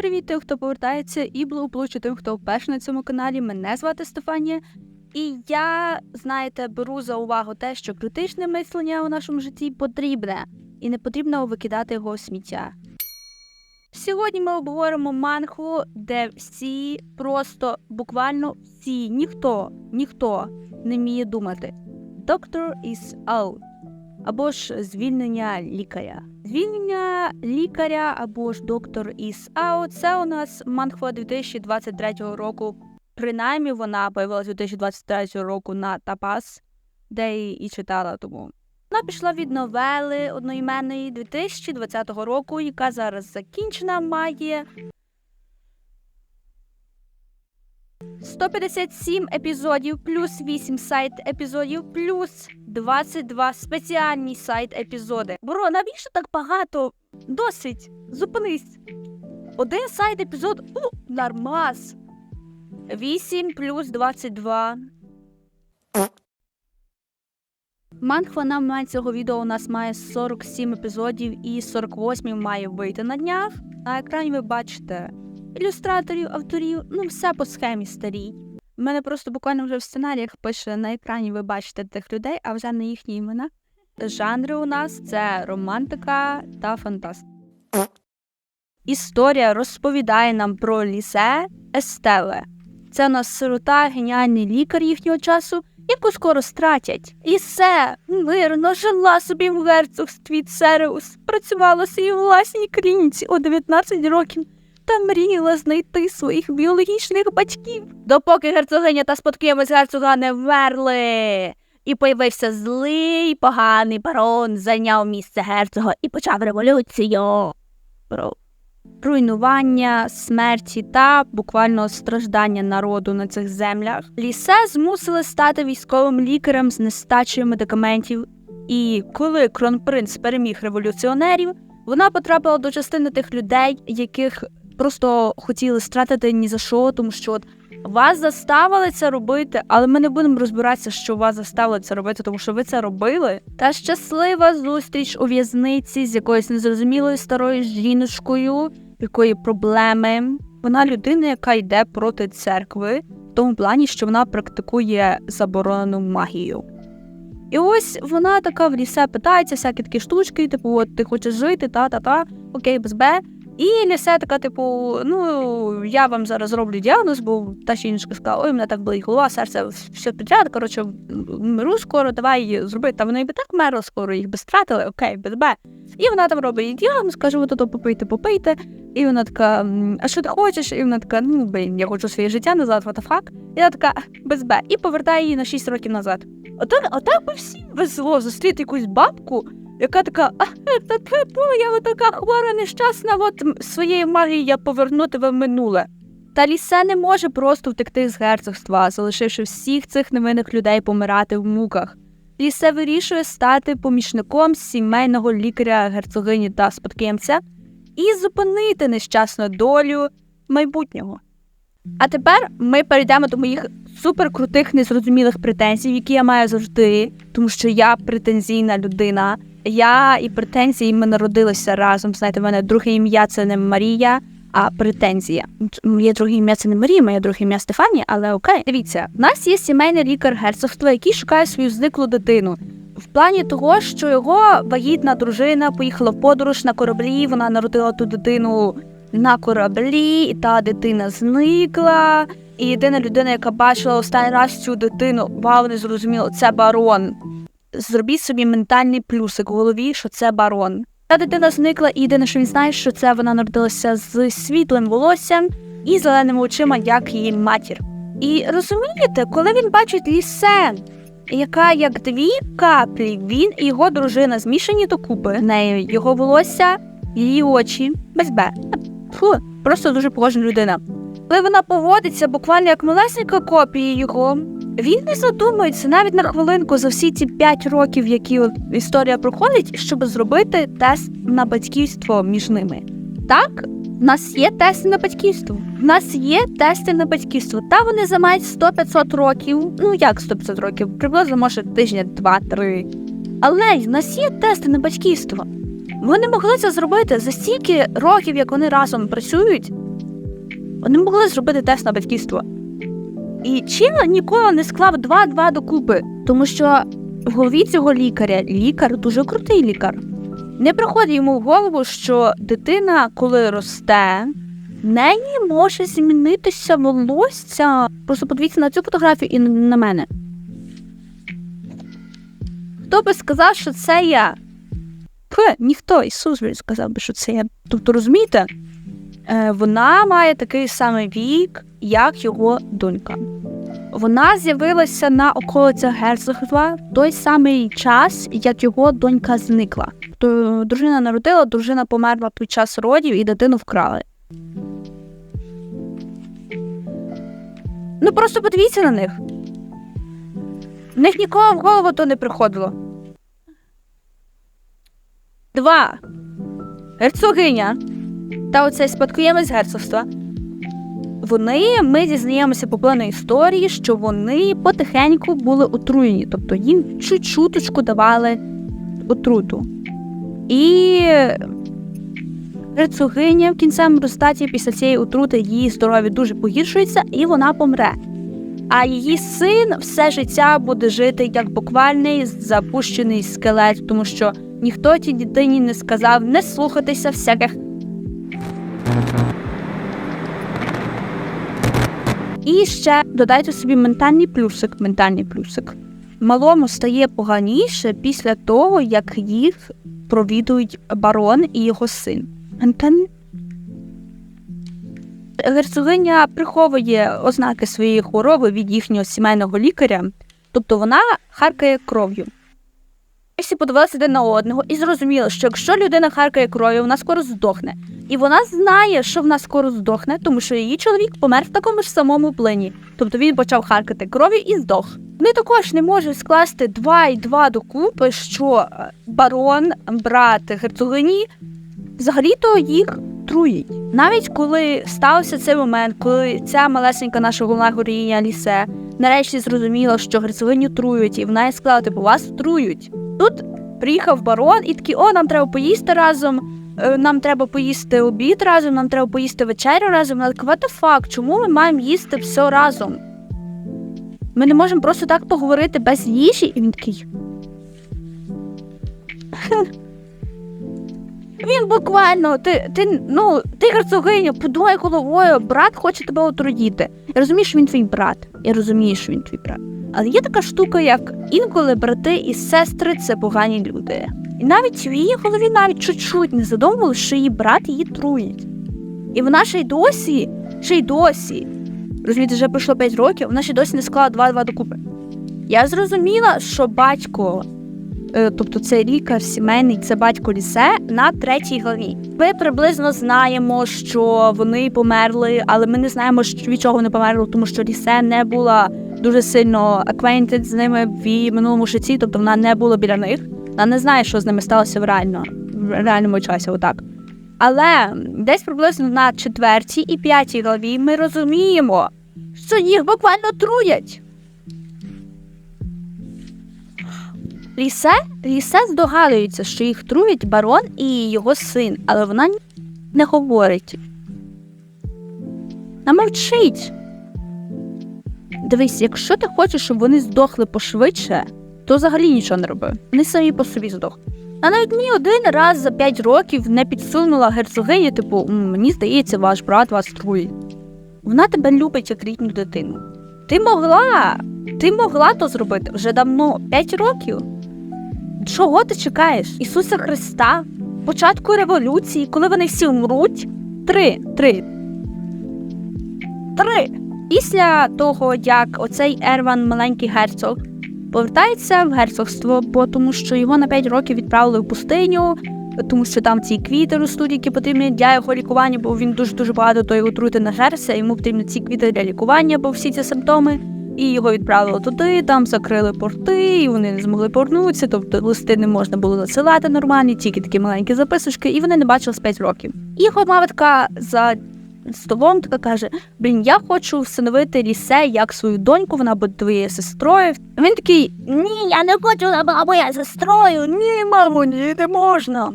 привіт тим, хто повертається, і благополуччя тим, хто вперше на цьому каналі. Мене звати Стефанія. І я, знаєте, беру за увагу те, що критичне мислення у нашому житті потрібне, і не потрібно викидати його у сміття. Сьогодні ми обговоримо манхву, де всі просто буквально всі, ніхто, ніхто не вміє думати. Doctor is out. Або ж звільнення лікаря. Звільнення лікаря або ж доктор із АО це у нас манхва 2023 року. Принаймні вона появилася 2023 року на Тапас, де її і читала тому. Вона пішла від новели одноіменної 2020 року, яка зараз закінчена, має 157 епізодів, плюс 8 сайт епізодів, плюс 22 спеціальні сайт епізоди. Бро, навіщо так багато? Досить. Зупинись. Один сайт епізод. У, нормас. 8 плюс 22. Манхва на момент цього відео у нас має 47 епізодів і 48 має вийти на днях. На екрані ви бачите ілюстраторів, авторів, ну все по схемі старій. У мене просто буквально вже в сценаріях пише на екрані, ви бачите тих людей, а вже не їхні імена. Жанри у нас це романтика та фантастика. Історія розповідає нам про лісе Естеле. Це у нас сирота, геніальний лікар їхнього часу, яку скоро стратять. Лісе мирно жила собі в герцогстві Цереус, працювала в своїй власній клініці у 19 років та мріяла знайти своїх біологічних батьків, допоки герцогиня та спадкоємець герцога не вмерли. І появився злий поганий барон, зайняв місце герцога і почав революцію. Про руйнування, смерті та буквально страждання народу на цих землях. Лісе змусили стати військовим лікарем з нестачею медикаментів. І коли кронпринц переміг революціонерів, вона потрапила до частини тих людей, яких просто хотіли стратити ні за що, тому що от вас заставили це робити, але ми не будемо розбиратися, що вас заставили це робити, тому що ви це робили. Та щаслива зустріч у в'язниці з якоюсь незрозумілою старою жіночкою, якої проблеми. Вона людина, яка йде проти церкви, в тому плані, що вона практикує заборонену магію. І ось вона така в лісе питається, всякі такі штучки, типу, от ти хочеш жити, та-та-та, окей, без Б. І лісе така, типу, ну я вам зараз зроблю діагноз, бо та жіночка сказала, ой, мене так болить голова, серце, все підряд. Коротше, миру скоро, давай зроби. Та вони і так мерли скоро, їх би стратили, окей, без Б. І вона там робить діагноз, каже, от то попийте, попийте. І вона така, а що ти хочеш? І вона така, ну блін, я хочу своє життя назад, what the fuck? І вона така, без Б. І повертає її на 6 років назад. Отак, отак би всім везло зустріти якусь бабку, яка така, а та типу, я така хвора, нещасна, от своєю магією я поверну тебе в минуле. Та лісе не може просто втекти з герцогства, залишивши всіх цих невинних людей помирати в муках. Лісе вирішує стати помічником сімейного лікаря герцогині та спадкоємця і зупинити нещасну долю майбутнього. А тепер ми перейдемо до моїх суперкрутих незрозумілих претензій, які я маю завжди, тому що я претензійна людина. Я і претензії ми народилися разом. Знаєте, в мене друге ім'я це не Марія, а претензія. Моє друге ім'я це не Марія, моє друге ім'я Стефанія, але окей. Дивіться, в нас є сімейний лікар герцогства, який шукає свою зниклу дитину. В плані того, що його вагітна дружина поїхала в подорож на кораблі, вона народила ту дитину на кораблі, і та дитина зникла. І єдина людина, яка бачила останній раз цю дитину, вау, не зрозуміло, це барон. Зробіть собі ментальний плюсик в голові, що це барон. Та дитина зникла, і єдине, що він знає, що це вона народилася з світлим волоссям і зеленими очима, як її матір. І розумієте, коли він бачить лісен, яка як дві каплі, він і його дружина змішані докупи, в неї його волосся, її очі без Б. Фу, просто дуже похожа людина. Коли вона поводиться буквально як малесенька копія його, він не задумується навіть на хвилинку за всі ці 5 років, які історія проходить, щоб зробити тест на батьківство між ними. Так, в нас є тести на батьківство. В нас є тести на батьківство. Та вони займають 100-500 років. Ну як 100-500 років? Приблизно може тижня, два-три. Але в нас є тести на батьківство. Вони могли це зробити за стільки років, як вони разом працюють. Вони могли зробити тест на батьківство. І Чіла ніколи не склав 2-2 докупи, тому що в голові цього лікаря лікар дуже крутий лікар. Не приходить йому в голову, що дитина, коли росте, в неї може змінитися волосся. Просто подивіться на цю фотографію і на мене. Хто би сказав, що це я? Пе, ніхто, Ісус сказав би, що це я. Тобто, розумієте, вона має такий самий вік, як його донька. Вона з'явилася на околицях герцогства той самий час, як його донька зникла. То дружина народила, дружина померла під час родів і дитину вкрали. Ну просто подивіться на них. В них нікого в голову то не приходило. Два. Герцогиня та оцей спадкоємець герцогства. Вони, ми дізнаємося по плану історії, що вони потихеньку були отруєні, тобто їм чуть-чуточку давали отруту. І герцогиня в кінцевому результаті після цієї отрути її здоров'я дуже погіршується, і вона помре. А її син все життя буде жити як буквальний запущений скелет, тому що ніхто тій дитині не сказав не слухатися всяких. І ще додайте собі ментальний плюсик, ментальний плюсик. Малому стає поганіше після того, як їх провідують барон і його син. Герцогиня приховує ознаки своєї хвороби від їхнього сімейного лікаря, тобто вона харкає кров'ю. Всі подивилися один на одного і зрозуміли, що якщо людина харкає кров'ю, вона скоро здохне. І вона знає, що вона скоро здохне, тому що її чоловік помер в такому ж самому плині. Тобто він почав харкати кров'ю і здох. Вони також не можуть скласти два і два докупи, що е, барон, брат герцогині, взагалі-то їх труїть. Навіть коли стався цей момент, коли ця малесенька наша головна героїня Лісе нарешті зрозуміла, що герцогиню трують, і вона їй сказала, типу, вас трують. Тут приїхав барон і такий, о, нам треба поїсти разом. е, Нам треба поїсти обід разом, нам треба поїсти вечерю разом. Вона така, what the fuck, чому ми маємо їсти все разом? Ми не можемо просто так поговорити без їжі, і він такий. Він буквально, ти, ти, ну, ти герцогиня, подумай головою, брат хоче тебе отруїти. Я розумію, що він твій брат. Я розумію, що він твій брат. Але є така штука, як інколи брати і сестри це погані люди. І навіть в її голові навіть чуть-чуть не задумували, що її брат її труїть. І вона ще й досі, ще й досі. Розумієте, вже пройшло 5 років, вона ще досі не склала 2-2 докупи. Я зрозуміла, що батько е, тобто це лікар сімейний, це батько лісе на третій главі. Ми приблизно знаємо, що вони померли, але ми не знаємо, від чого вони померли, тому що лісе не була дуже сильно acquainted з ними в її минулому житті, тобто вона не була біля них. Вона не знає, що з ними сталося в реально в реальному часі. Отак. Але десь приблизно на четвертій і п'ятій главі ми розуміємо, що їх буквально труять. Лісе, Лісе здогадується, що їх труять барон і його син, але вона не говорить. Вона мовчить. Дивись, якщо ти хочеш, щоб вони здохли пошвидше, то взагалі нічого не роби. Вони самі по собі здохли. А навіть ні один раз за п'ять років не підсунула герцогині, типу, мені здається, ваш брат вас труїть. Вона тебе любить як рідну дитину. Ти могла, ти могла то зробити вже давно, п'ять років. Чого ти чекаєш? Ісуса Христа, початку революції, коли вони всі вмруть? Три, три. Три. Після того, як оцей Ерван, маленький герцог, повертається в герцогство, бо тому що його на 5 років відправили в пустиню, тому що там ці квіти ростуть, які потрібні для його лікування, бо він дуже дуже багато тої отрути нажерся, йому потрібні ці квіти для лікування, бо всі ці симптоми. І його відправили туди, там закрили порти, і вони не змогли повернутися. Тобто листи не можна було надсилати нормальні, тільки такі маленькі записочки, і вони не бачили з 5 років. Його мама за столом така каже: Блін, я хочу встановити лісе як свою доньку, вона буде твоєю сестрою. Він такий: Ні, я не хочу, вона була моя сестрою. Ні, мамо, ні, не можна.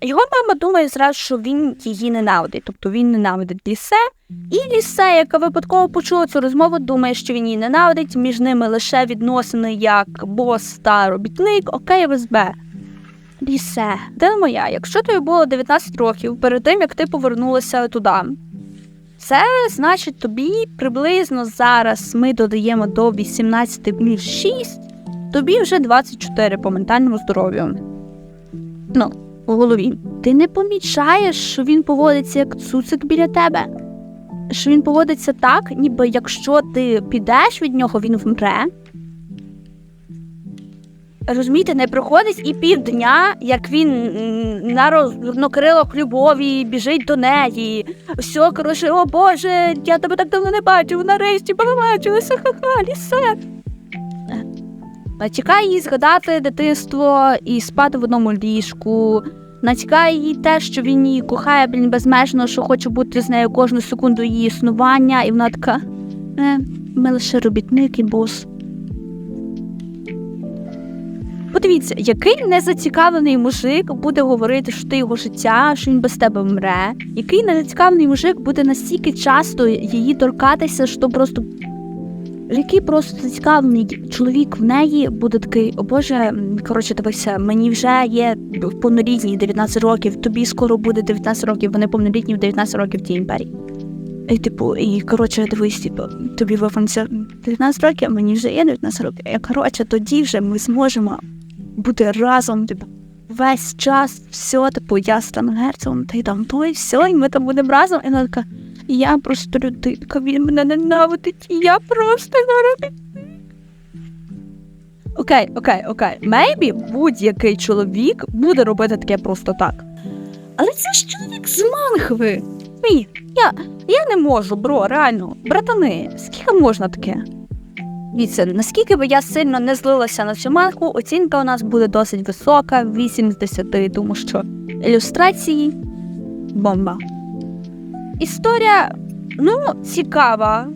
Його мама думає зразу, що він її ненавидить, тобто він ненавидить лісе. І лісе, яка випадково почула цю розмову, думає, що він її ненавидить. Між ними лише відносини як бос та робітник, окей, ВСБ. Лісе, де моя, якщо тобі було 19 років перед тим, як ти повернулася туди, це значить тобі приблизно зараз ми додаємо до 18 плюс 6, тобі вже 24 по ментальному здоров'ю. Ну, у голові. Ти не помічаєш, що він поводиться як цуцик біля тебе? Що він поводиться так, ніби якщо ти підеш від нього, він вмре. Розумієте, не проходить і півдня, як він на рознокрилах любові біжить до неї. Все, коротше, о Боже, я тебе так давно не бачив, нарешті побачилися, ха-ха, лісе. Натякає їй згадати дитинство і спати в одному ліжку. Натякає їй те, що він її кохає, блін, безмежно, що хоче бути з нею кожну секунду її існування, і вона така. Е, ми лише робітник і бос. Подивіться, який незацікавлений мужик буде говорити, що ти його життя, що він без тебе вмре. Який незацікавлений мужик буде настільки часто її торкатися, що просто. Який просто зацікавлений чоловік в неї буде такий, о Боже, коротше, дивися, мені вже є повнолітній 19 років, тобі скоро буде 19 років, вони повнолітні в 19 років в тій імперії. І типу, і коротше, дивись, типу, тобі виповниться 19 років, а мені вже є 19 років. І коротше, тоді вже ми зможемо бути разом, типу, весь час, все, типу, я стану герцогом, ти там той, все, і ми там будемо разом. І вона така, я просто людинка, він мене ненавидить, і я просто зараз. Окей, окей, окей. Мейбі будь-який чоловік буде робити таке просто так. Але це ж чоловік з манхви. Ні, я, я не можу, бро, реально. Братани, скільки можна таке? Дивіться, наскільки би я сильно не злилася на цю манхву, оцінка у нас буде досить висока, 8 з 10, тому що ілюстрації бомба. Історія, ну, цікава.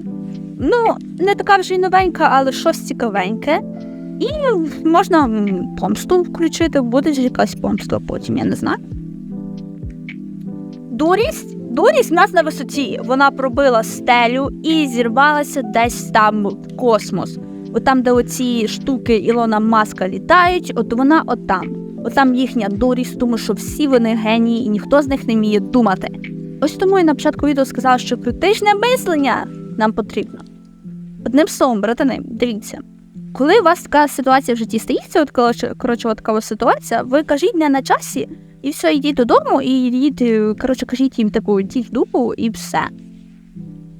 Ну, не така вже й новенька, але щось цікавеньке. І можна помсту включити, буде ж якась помста потім, я не знаю. Дурість? Дурість в нас на висоті. Вона пробила стелю і зірвалася десь там в космос. От там, де оці штуки Ілона Маска літають, от вона отам. От там їхня дурість, тому що всі вони генії і ніхто з них не вміє думати. Ось тому я на початку відео сказала, що критичне мислення нам потрібно. Одним словом, братани, дивіться. Коли у вас така ситуація в житті стається, от коротше, коротше, от така ситуація, ви кажіть не на часі, і все, йдіть додому, і йдіть, е, коротше, кажіть їм таку йдіть в дупу і все.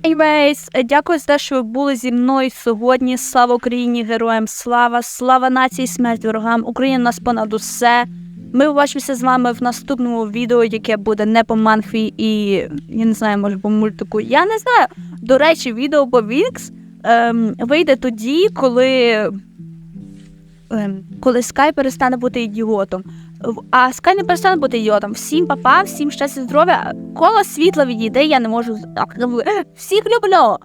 Anyways, е, дякую за те, що ви були зі мною сьогодні. Слава Україні, героям слава, слава нації, смерть ворогам. Україна нас понад усе. Ми побачимося з вами в наступному відео, яке буде не по манхві і я не знаю, може по мультику. Я не знаю. До речі, відео по Вікс ем, вийде тоді, коли, ем, коли Скай перестане бути ідіотом. А скай не перестане бути йодом. Всім папа, всім щастя, здоров'я. Коло світла відійде, я не можу. Всіх люблю.